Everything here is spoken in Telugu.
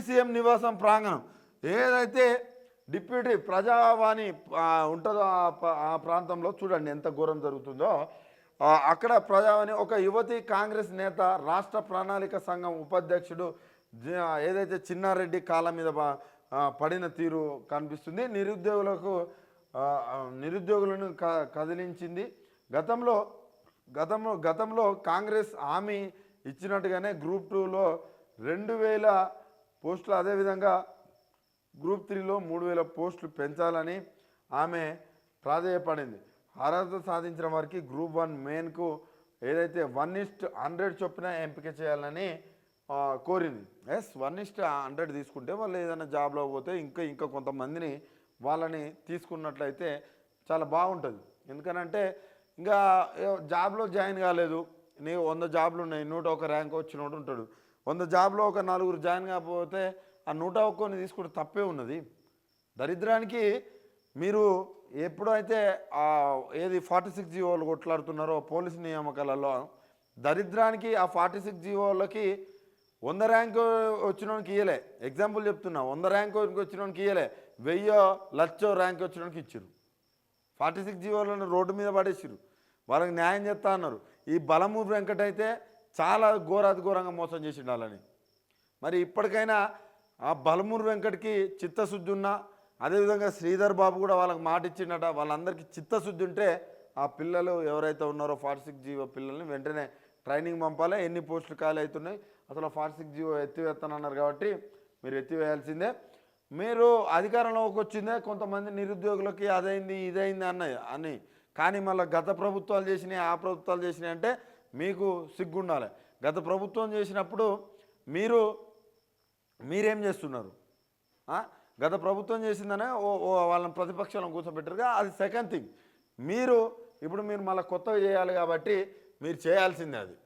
సీఎం నివాసం ప్రాంగణం. ఏదైతే డిప్యూటీ ప్రజావాణి ఉంటుందో ఆ ప్రాంతంలో చూడండి ఎంత ఘోరం జరుగుతుందో అక్కడ ప్రజావాణి ఒక యువతి కాంగ్రెస్ నేత రాష్ట్ర ప్రణాళిక సంఘం ఉపాధ్యక్షుడు జ- ఏదైతే చిన్నారెడ్డి కాళ్ళ మీద పడిన తీరు కనిపిస్తుంది. నిరుద్యోగులకు నిరుద్యోగులను క కదిలించింది. గతంలో గతంలో గతంలో కాంగ్రెస్ హామీ ఇచ్చినట్టుగానే గ్రూప్ టూలో రెండు వేల పోస్టులు అదేవిధంగా గ్రూప్ త్రీలో మూడు వేల పోస్టులు పెంచాలని ఆమె ప్రాధేయపడింది. అర్హత సాధించిన వారికి గ్రూప్ వన్ మెయిన్కు ఏదైతే వన్ ఇస్ట్ హండ్రెడ్ చొప్పున ఎంపిక చేయాలని కోరింది. ఎస్ వన్ ఇస్ట్ హండ్రెడ్ తీసుకుంటే వాళ్ళు ఏదైనా జాబ్లో పోతే ఇంకా ఇంకా కొంతమందిని వాళ్ళని తీసుకున్నట్లయితే చాలా బాగుంటుంది. ఎందుకనంటే ఇంకా జాబ్లో జాయిన్ కాలేదు. నీ వంద జాబ్లు ఉన్నాయి నూట ఒక ర్యాంక్ వచ్చినోడు ఉంటాడు. వంద జాబ్లో ఒక నలుగురు జాయిన్ కాకపోతే ఆ నూట ఒక్కని తీసుకుంటే తప్పే ఉన్నది. దరిద్రానికి మీరు ఎప్పుడైతే ఆ ఏది ఫార్టీ సిక్స్ జీవోలు కొట్లాడుతున్నారో పోలీస్ నియామకాలలో దరిద్రానికి ఆ ఫార్టీ సిక్స్ జీవోలకి వంద ర్యాంకు వచ్చినోనికి ఇయ్యలే. ఎగ్జాంపుల్ చెప్తున్నా వంద ర్యాంక్ వచ్చినోనికి ఇయ్యలే. వెయ్యో లచ్చో ర్యాంక్ వచ్చినోనికి ఇచ్చారు ఫార్టీ సిక్స్ జీవోలను రోడ్డు మీద పడేసిరు వాళ్ళకి న్యాయం చేస్తా అన్నారు. ఈ బలము వెంకట అయితే చాలా ఘోరాతి ఘోరంగా మోసం చేసి ఉండాలని మరి ఇప్పటికైనా ఆ బలమూరు వెంకట్కి చిత్తశుద్ధి ఉన్నా అదేవిధంగా శ్రీధర్ బాబు కూడా వాళ్ళకి మాట ఇచ్చిండట వాళ్ళందరికీ చిత్తశుద్ధి ఉంటే ఆ పిల్లలు ఎవరైతే ఉన్నారో ఫార్టీ సిక్స్ జీవో పిల్లల్ని వెంటనే ట్రైనింగ్ పంపాలి. ఎన్ని పోస్టులు ఖాళీ అవుతున్నాయి అసలు ఫార్టీ సిక్స్ జీవో ఎత్తివేస్తానన్నారు కాబట్టి మీరు ఎత్తివేయాల్సిందే. మీరు అధికారంలోకి వచ్చిందే కొంతమంది నిరుద్యోగులకి అదైంది ఇదైంది అన్నాయి అని. కానీ మళ్ళీ గత ప్రభుత్వాలు చేసినాయి ఆ ప్రభుత్వాలు చేసినాయి అంటే మీకు సిగ్గుండాలి. గత ప్రభుత్వం చేసినప్పుడు మీరు మీరేం చేస్తున్నారు? గత ప్రభుత్వం చేసిందనే ఓ ఓ వాళ్ళని ప్రతిపక్షాలను కూర్చోబెట్టారుగా అది సెకండ్ థింగ్ మీరు ఇప్పుడు మీరు మళ్ళీ కొత్తగా చేయాలి కాబట్టి మీరు చేయాల్సిందే అది.